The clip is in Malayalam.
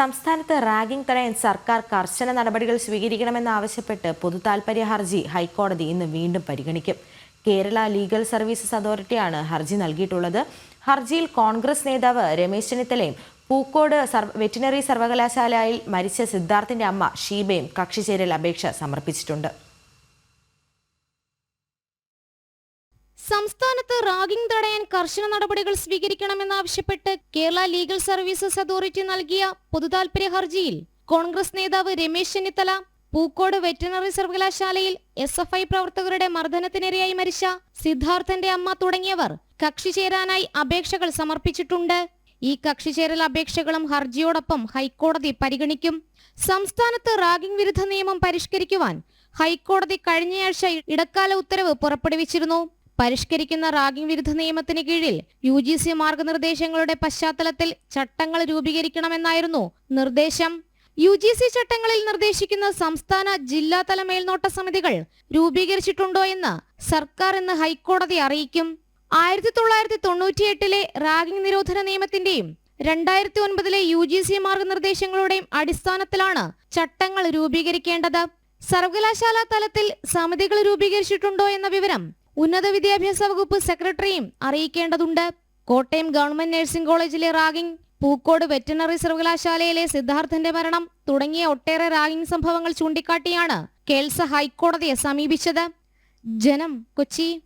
സംസ്ഥാനത്ത് റാഗിംഗ് തടയാൻ സർക്കാർ കർശന നടപടികൾ സ്വീകരിക്കണമെന്നാവശ്യപ്പെട്ട് പൊതുതാൽപര്യ ഹർജി ഹൈക്കോടതി ഇന്ന് വീണ്ടും പരിഗണിക്കും. കേരള ലീഗൽ സർവീസസ് അതോറിറ്റിയാണ് ഹർജി നൽകിയിട്ടുള്ളത്. ഹർജിയിൽ കോൺഗ്രസ് നേതാവ് രമേശ് ചെന്നിത്തലയും പൂക്കോട് വെറ്റിനറി സർവകലാശാലയിൽ മരിച്ച സിദ്ധാർത്ഥിന്റെ അമ്മ ഷീബയും കക്ഷിചേരൽ അപേക്ഷ സമർപ്പിച്ചിട്ടുണ്ട്. സംസ്ഥാനത്ത് റാഗിംഗ് തടയാൻ കർശന നടപടികൾ സ്വീകരിക്കണമെന്നാവശ്യപ്പെട്ട് കേരള ലീഗൽ സർവീസസ് അതോറിറ്റി നൽകിയ പൊതുതാൽപര്യ ഹർജിയിൽ കോൺഗ്രസ് നേതാവ് രമേശ് ചെന്നിത്തല പൂക്കോട് വെറ്റിനറി സർവകലാശാലയിൽ എസ് എഫ് ഐ പ്രവർത്തകരുടെ മർദ്ദനത്തിനിരയായി മരിച്ച സിദ്ധാർത്ഥന്റെ അമ്മ തുടങ്ങിയവർ കക്ഷി ചേരാനായി അപേക്ഷകൾ സമർപ്പിച്ചിട്ടുണ്ട്. ഈ കക്ഷി ചേരൽ അപേക്ഷകളും ഹർജിയോടൊപ്പം ഹൈക്കോടതി പരിഗണിക്കും. സംസ്ഥാനത്ത് റാഗിംഗ് വിരുദ്ധ നിയമം പരിഷ്കരിക്കുവാൻ ഹൈക്കോടതി കഴിഞ്ഞയാഴ്ച ഇടക്കാല ഉത്തരവ് പുറപ്പെടുവിച്ചിരുന്നു. പരിഷ്കരിക്കുന്ന റാഗിംഗ് വിരുദ്ധ നിയമത്തിന് കീഴിൽ യു ജി സി മാർഗനിർദ്ദേശങ്ങളുടെ പശ്ചാത്തലത്തിൽ ചട്ടങ്ങൾ രൂപീകരിക്കണമെന്നായിരുന്നു നിർദ്ദേശം. യു ജി സി ചട്ടങ്ങളിൽ നിർദ്ദേശിക്കുന്ന സംസ്ഥാന ജില്ലാതല മേൽനോട്ട സമിതികൾ രൂപീകരിച്ചിട്ടുണ്ടോ എന്ന് സർക്കാർ ഇന്ന് ഹൈക്കോടതി അറിയിക്കും. ആയിരത്തി തൊള്ളായിരത്തി തൊണ്ണൂറ്റിയെട്ടിലെ റാഗിംഗ് നിരോധന നിയമത്തിന്റെയും രണ്ടായിരത്തി ഒൻപതിലെ യു ജി സി മാർഗനിർദ്ദേശങ്ങളുടെയും അടിസ്ഥാനത്തിലാണ് ചട്ടങ്ങൾ രൂപീകരിക്കേണ്ടത്. സർവകലാശാല തലത്തിൽ സമിതികൾ രൂപീകരിച്ചിട്ടുണ്ടോ എന്ന വിവരം ഉന്നത വിദ്യാഭ്യാസ വകുപ്പ് സെക്രട്ടറിയും അറിയിക്കേണ്ടതുണ്ട്. കോട്ടയം ഗവൺമെന്റ് നഴ്സിംഗ് കോളേജിലെ റാഗിംഗ് പൂക്കോട് വെറ്റിനറി സർവകലാശാലയിലെ സിദ്ധാർത്ഥന്റെ മരണം തുടങ്ങിയ ഒട്ടേറെ റാഗിംഗ് സംഭവങ്ങൾ ചൂണ്ടിക്കാട്ടിയാണ് കേൾസ ഹൈക്കോടതിയെ സമീപിച്ചത്. ജനം കൊച്ചി.